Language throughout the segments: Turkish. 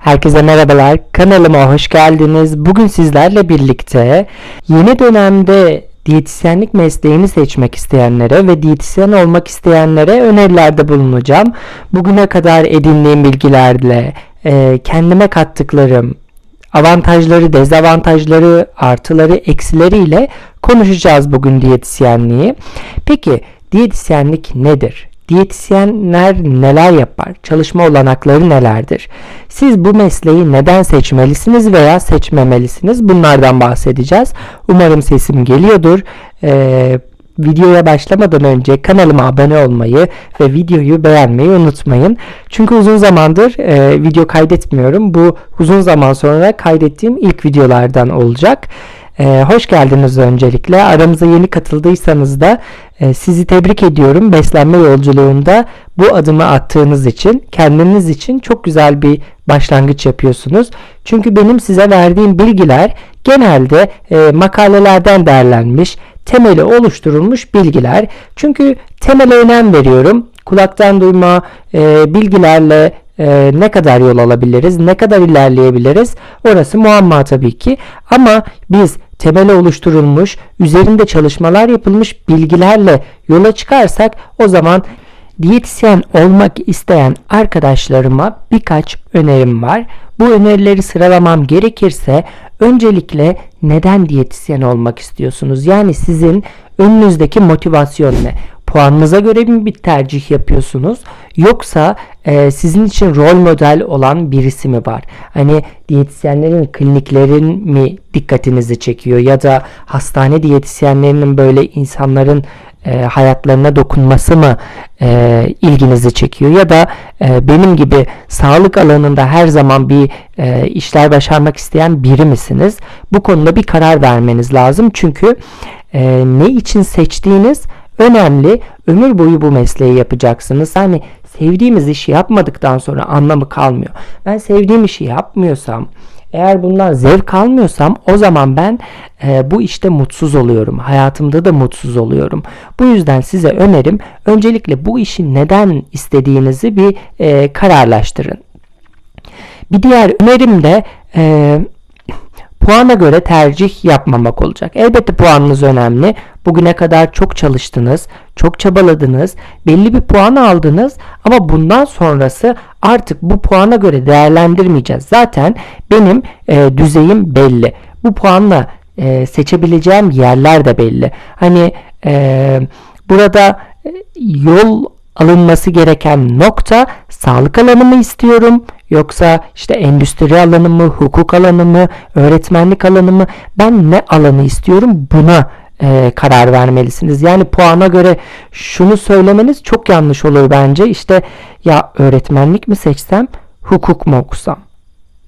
Herkese merhabalar. Kanalıma hoş geldiniz. Bugün sizlerle birlikte yeni dönemde diyetisyenlik mesleğini seçmek isteyenlere ve diyetisyen olmak isteyenlere önerilerde bulunacağım. Bugüne kadar edindiğim bilgilerle e, kendime kattıklarım, avantajları, dezavantajları, artıları, eksileriyle konuşacağız bugün diyetisyenliği. Peki diyetisyenlik nedir? Diyetisyenler neler yapar? Çalışma olanakları nelerdir? Siz bu mesleği neden seçmelisiniz veya seçmemelisiniz? Bunlardan bahsedeceğiz. Umarım sesim geliyordur. Ee, videoya başlamadan önce kanalıma abone olmayı ve videoyu beğenmeyi unutmayın. Çünkü uzun zamandır e, video kaydetmiyorum. Bu uzun zaman sonra kaydettiğim ilk videolardan olacak. Ee, hoş geldiniz öncelikle. Aramıza yeni katıldıysanız da e, sizi tebrik ediyorum. Beslenme yolculuğunda bu adımı attığınız için, kendiniz için çok güzel bir başlangıç yapıyorsunuz. Çünkü benim size verdiğim bilgiler genelde e, makalelerden derlenmiş, temeli oluşturulmuş bilgiler. Çünkü temele önem veriyorum. Kulaktan duyma e, bilgilerle e, ne kadar yol alabiliriz, ne kadar ilerleyebiliriz orası muamma tabii ki. Ama biz temeli oluşturulmuş, üzerinde çalışmalar yapılmış bilgilerle yola çıkarsak o zaman diyetisyen olmak isteyen arkadaşlarıma birkaç önerim var. Bu önerileri sıralamam gerekirse öncelikle neden diyetisyen olmak istiyorsunuz? Yani sizin önünüzdeki motivasyon ne? Puanınıza göre mi bir tercih yapıyorsunuz yoksa e, sizin için rol model olan birisi mi var? Hani diyetisyenlerin kliniklerin mi dikkatinizi çekiyor ya da hastane diyetisyenlerinin böyle insanların e, hayatlarına dokunması mı e, ilginizi çekiyor ya da e, benim gibi sağlık alanında her zaman bir e, işler başarmak isteyen biri misiniz? Bu konuda bir karar vermeniz lazım çünkü e, ne için seçtiğiniz önemli. Ömür boyu bu mesleği yapacaksınız. Yani sevdiğimiz işi yapmadıktan sonra anlamı kalmıyor. Ben sevdiğim işi yapmıyorsam, eğer bundan zevk almıyorsam o zaman ben e, bu işte mutsuz oluyorum. Hayatımda da mutsuz oluyorum. Bu yüzden size önerim öncelikle bu işi neden istediğinizi bir e, kararlaştırın. Bir diğer önerim de e, puana göre tercih yapmamak olacak. Elbette puanınız önemli. Bugüne kadar çok çalıştınız, çok çabaladınız, belli bir puan aldınız ama bundan sonrası artık bu puana göre değerlendirmeyeceğiz. Zaten benim e, düzeyim belli. Bu puanla e, seçebileceğim yerler de belli. Hani e, burada e, yol alınması gereken nokta sağlık alanı mı istiyorum yoksa işte endüstri alanı mı, hukuk alanı mı, öğretmenlik alanı mı ben ne alanı istiyorum buna e, karar vermelisiniz. Yani puana göre şunu söylemeniz çok yanlış olur bence. İşte ya öğretmenlik mi seçsem, hukuk mu okusam?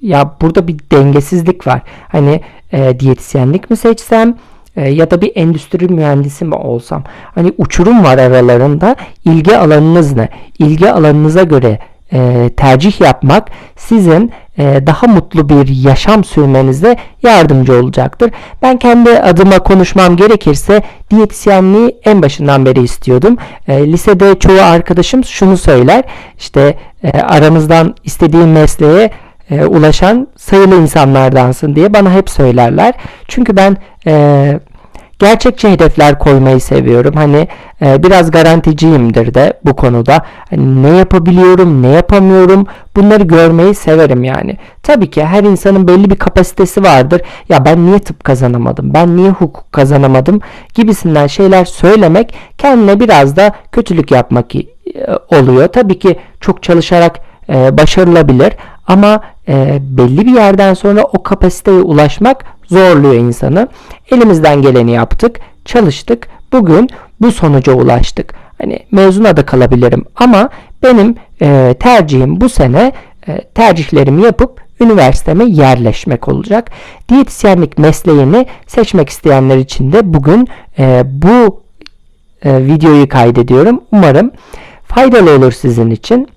Ya burada bir dengesizlik var. Hani e, diyetisyenlik mi seçsem, e, ya da bir endüstri mühendisi mi olsam? Hani uçurum var aralarında. İlgi alanınız ne? İlgi alanınıza göre e, tercih yapmak sizin e, daha mutlu bir yaşam sürmenize yardımcı olacaktır. Ben kendi adıma konuşmam gerekirse diyetisyenliği en başından beri istiyordum. E, lisede çoğu arkadaşım şunu söyler. İşte e, aramızdan istediğin mesleğe e, ulaşan sayılı insanlardansın diye bana hep söylerler. Çünkü ben e, gerçekçi hedefler koymayı seviyorum. Hani e, biraz garanticiyimdir de bu konuda. Hani ne yapabiliyorum, ne yapamıyorum bunları görmeyi severim yani. Tabii ki her insanın belli bir kapasitesi vardır. Ya ben niye tıp kazanamadım, ben niye hukuk kazanamadım gibisinden şeyler söylemek kendine biraz da kötülük yapmak e, oluyor. Tabii ki çok çalışarak e, başarılabilir ama e, belli bir yerden sonra o kapasiteye ulaşmak zorluyor insanı. Elimizden geleni yaptık, çalıştık. Bugün bu sonuca ulaştık. Hani mezuna da kalabilirim ama benim e, tercihim bu sene e, tercihlerimi yapıp üniversiteme yerleşmek olacak. Diyetisyenlik mesleğini seçmek isteyenler için de bugün e, bu e, videoyu kaydediyorum. Umarım faydalı olur sizin için.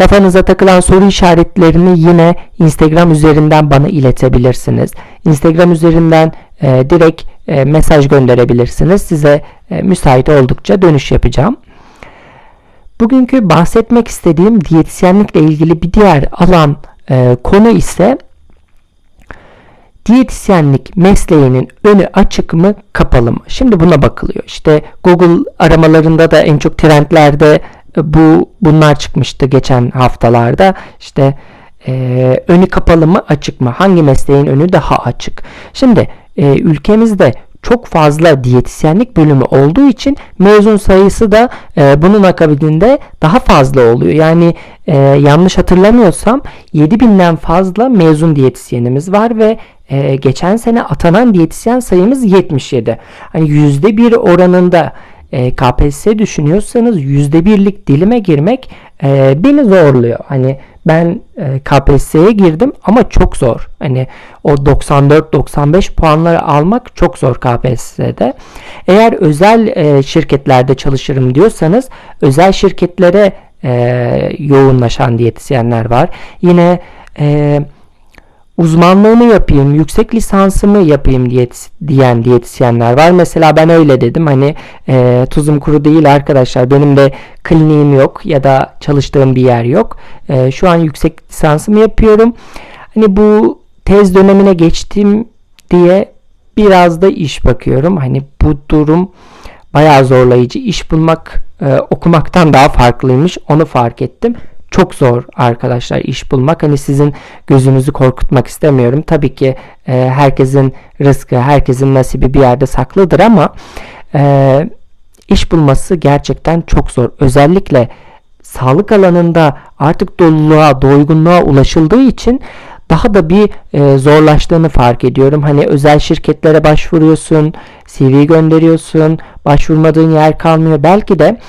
Kafanıza takılan soru işaretlerini yine Instagram üzerinden bana iletebilirsiniz. Instagram üzerinden e, direkt e, mesaj gönderebilirsiniz. Size e, müsait oldukça dönüş yapacağım. Bugünkü bahsetmek istediğim diyetisyenlikle ilgili bir diğer alan e, konu ise diyetisyenlik mesleğinin önü açık mı kapalı mı? Şimdi buna bakılıyor. İşte Google aramalarında da en çok trendlerde bu bunlar çıkmıştı geçen haftalarda. İşte e, önü kapalı mı açık mı? Hangi mesleğin önü daha açık? Şimdi e, ülkemizde çok fazla diyetisyenlik bölümü olduğu için mezun sayısı da e, bunun akabinde daha fazla oluyor. Yani e, yanlış hatırlamıyorsam 7000'den fazla mezun diyetisyenimiz var ve e, geçen sene atanan diyetisyen sayımız 77. Hani %1 oranında e, KPSS düşünüyorsanız %1'lik dilime girmek e, beni zorluyor. Hani ben e, KPSS'ye girdim ama çok zor. Hani o 94-95 puanları almak çok zor KPSS'de. Eğer özel e, şirketlerde çalışırım diyorsanız özel şirketlere e, yoğunlaşan diyetisyenler var. Yine e, uzmanlığımı yapayım, yüksek lisansımı yapayım diye diyen diyetisyenler var. Mesela ben öyle dedim. Hani e, tuzum kuru değil arkadaşlar. Benim de kliniğim yok ya da çalıştığım bir yer yok. E, şu an yüksek lisansımı yapıyorum. Hani bu tez dönemine geçtim diye biraz da iş bakıyorum. Hani bu durum bayağı zorlayıcı. İş bulmak e, okumaktan daha farklıymış. Onu fark ettim çok zor arkadaşlar iş bulmak. Hani sizin gözünüzü korkutmak istemiyorum. Tabii ki e, herkesin rızkı, herkesin nasibi bir yerde saklıdır ama e, iş bulması gerçekten çok zor. Özellikle sağlık alanında artık doluluğa, doygunluğa ulaşıldığı için daha da bir e, zorlaştığını fark ediyorum. Hani özel şirketlere başvuruyorsun, CV gönderiyorsun, başvurmadığın yer kalmıyor. Belki de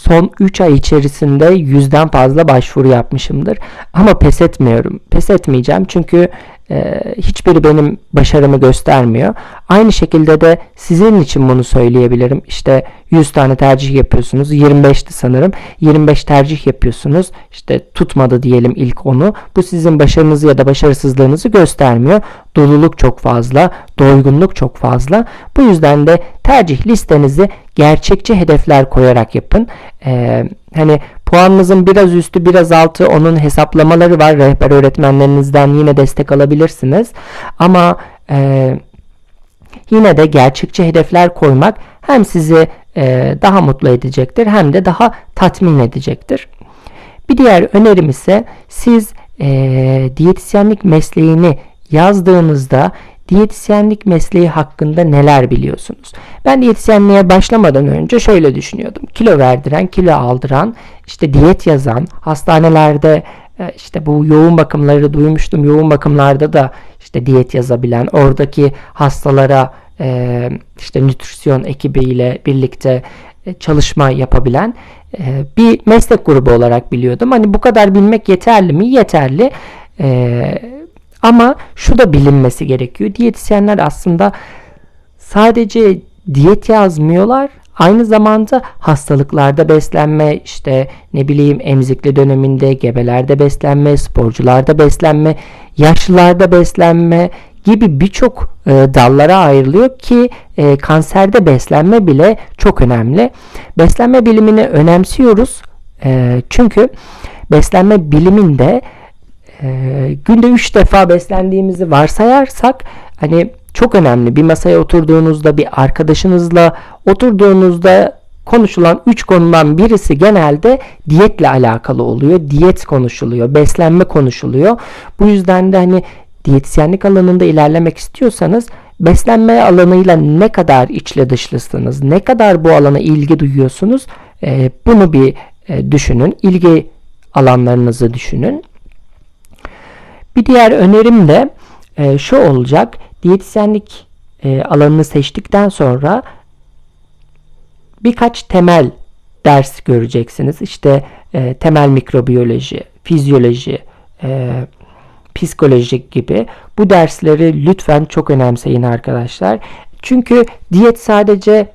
son 3 ay içerisinde yüzden fazla başvuru yapmışımdır. Ama pes etmiyorum. Pes etmeyeceğim çünkü e, hiçbiri benim başarımı göstermiyor. Aynı şekilde de sizin için bunu söyleyebilirim. İşte 100 tane tercih yapıyorsunuz. 25'ti sanırım. 25 tercih yapıyorsunuz. İşte tutmadı diyelim ilk onu. Bu sizin başarınızı ya da başarısızlığınızı göstermiyor. Doluluk çok fazla, doygunluk çok fazla. Bu yüzden de tercih listenizi gerçekçi hedefler koyarak yapın. Ee, hani puanınızın biraz üstü biraz altı onun hesaplamaları var. Rehber öğretmenlerinizden yine destek alabilirsiniz. Ama e, yine de gerçekçi hedefler koymak hem sizi e, daha mutlu edecektir hem de daha tatmin edecektir. Bir diğer önerim ise siz e, diyetisyenlik mesleğini yazdığınızda diyetisyenlik mesleği hakkında neler biliyorsunuz? Ben diyetisyenliğe başlamadan önce şöyle düşünüyordum. Kilo verdiren, kilo aldıran, işte diyet yazan, hastanelerde e, işte bu yoğun bakımları duymuştum. Yoğun bakımlarda da işte diyet yazabilen, oradaki hastalara e, işte nütrisyon ekibiyle birlikte e, çalışma yapabilen bir meslek grubu olarak biliyordum. Hani bu kadar bilmek yeterli mi? Yeterli. Ama şu da bilinmesi gerekiyor. Diyetisyenler aslında sadece diyet yazmıyorlar. Aynı zamanda hastalıklarda beslenme, işte ne bileyim emzikli döneminde, gebelerde beslenme, sporcularda beslenme, yaşlılarda beslenme gibi birçok e, dallara ayrılıyor ki e, kanserde beslenme bile çok önemli. Beslenme bilimini önemsiyoruz. E, çünkü beslenme biliminde e, günde 3 defa beslendiğimizi varsayarsak hani çok önemli. Bir masaya oturduğunuzda bir arkadaşınızla oturduğunuzda konuşulan 3 konudan birisi genelde diyetle alakalı oluyor. Diyet konuşuluyor, beslenme konuşuluyor. Bu yüzden de hani diyetisyenlik alanında ilerlemek istiyorsanız beslenme alanıyla ne kadar içli dışlısınız, ne kadar bu alana ilgi duyuyorsunuz e, bunu bir e, düşünün. İlgi alanlarınızı düşünün. Bir diğer önerim de e, şu olacak. Diyetisyenlik e, alanını seçtikten sonra birkaç temel ders göreceksiniz. İşte e, temel mikrobiyoloji, fizyoloji, e, psikolojik gibi bu dersleri lütfen çok önemseyin arkadaşlar. Çünkü diyet sadece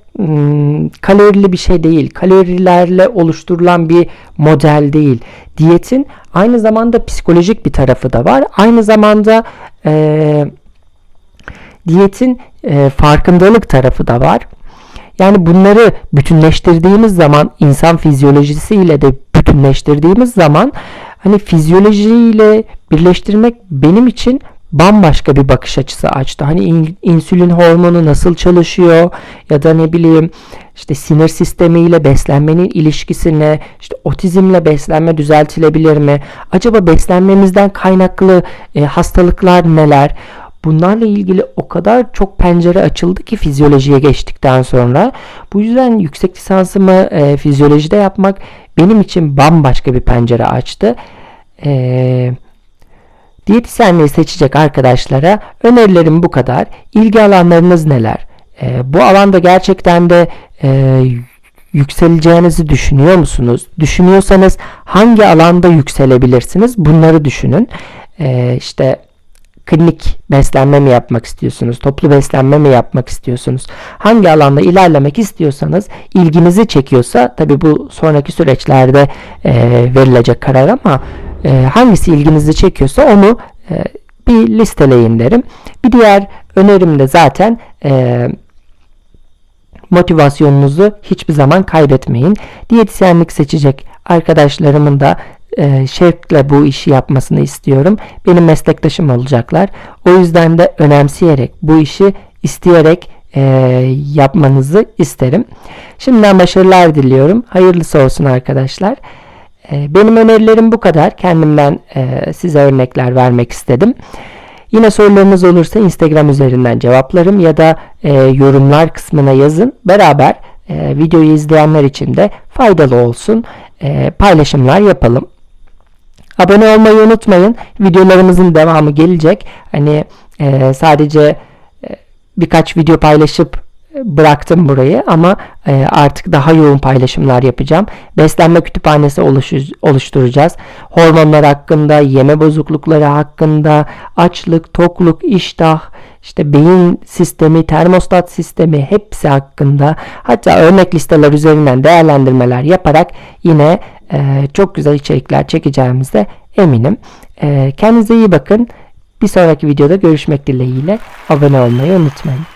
kalorili bir şey değil. Kalorilerle oluşturulan bir model değil. Diyetin aynı zamanda psikolojik bir tarafı da var. Aynı zamanda e, diyetin e, farkındalık tarafı da var. Yani bunları bütünleştirdiğimiz zaman insan fizyolojisiyle de bütünleştirdiğimiz zaman hani fizyolojiyle birleştirmek benim için bambaşka bir bakış açısı açtı. Hani in- insülin hormonu nasıl çalışıyor ya da ne bileyim işte sinir sistemiyle beslenmenin ilişkisine, işte otizmle beslenme düzeltilebilir mi? Acaba beslenmemizden kaynaklı e, hastalıklar neler? Bunlarla ilgili o kadar çok pencere açıldı ki fizyolojiye geçtikten sonra. Bu yüzden yüksek lisansımı e, fizyolojide yapmak benim için bambaşka bir pencere açtı. Eee Diyetisyenliği seçecek arkadaşlara önerilerim bu kadar. İlgi alanlarınız neler? Ee, bu alanda gerçekten de e, yükseleceğinizi düşünüyor musunuz? Düşünüyorsanız hangi alanda yükselebilirsiniz? Bunları düşünün. Ee, işte klinik beslenme mi yapmak istiyorsunuz? Toplu beslenme mi yapmak istiyorsunuz? Hangi alanda ilerlemek istiyorsanız ilginizi çekiyorsa tabi bu sonraki süreçlerde e, verilecek karar ama e, hangisi ilginizi çekiyorsa onu e, bir listeleyin derim. Bir diğer önerim de zaten e, motivasyonunuzu hiçbir zaman kaybetmeyin. Diyetisyenlik seçecek arkadaşlarımın da e, şevkle bu işi yapmasını istiyorum. Benim meslektaşım olacaklar. O yüzden de önemseyerek bu işi isteyerek e, yapmanızı isterim. Şimdiden başarılar diliyorum. Hayırlısı olsun arkadaşlar. E, benim önerilerim bu kadar. Kendimden e, size örnekler vermek istedim. Yine sorularınız olursa Instagram üzerinden cevaplarım ya da e, yorumlar kısmına yazın. Beraber e, videoyu izleyenler için de faydalı olsun. Paylaşımlar yapalım. Abone olmayı unutmayın. Videolarımızın devamı gelecek. Hani sadece birkaç video paylaşıp bıraktım burayı ama e, artık daha yoğun paylaşımlar yapacağım. Beslenme kütüphanesi oluşturacağız. Hormonlar hakkında, yeme bozuklukları hakkında, açlık, tokluk, iştah, işte beyin sistemi, termostat sistemi hepsi hakkında hatta örnek listeler üzerinden değerlendirmeler yaparak yine e, çok güzel içerikler çekeceğimize eminim. E, kendinize iyi bakın. Bir sonraki videoda görüşmek dileğiyle abone olmayı unutmayın.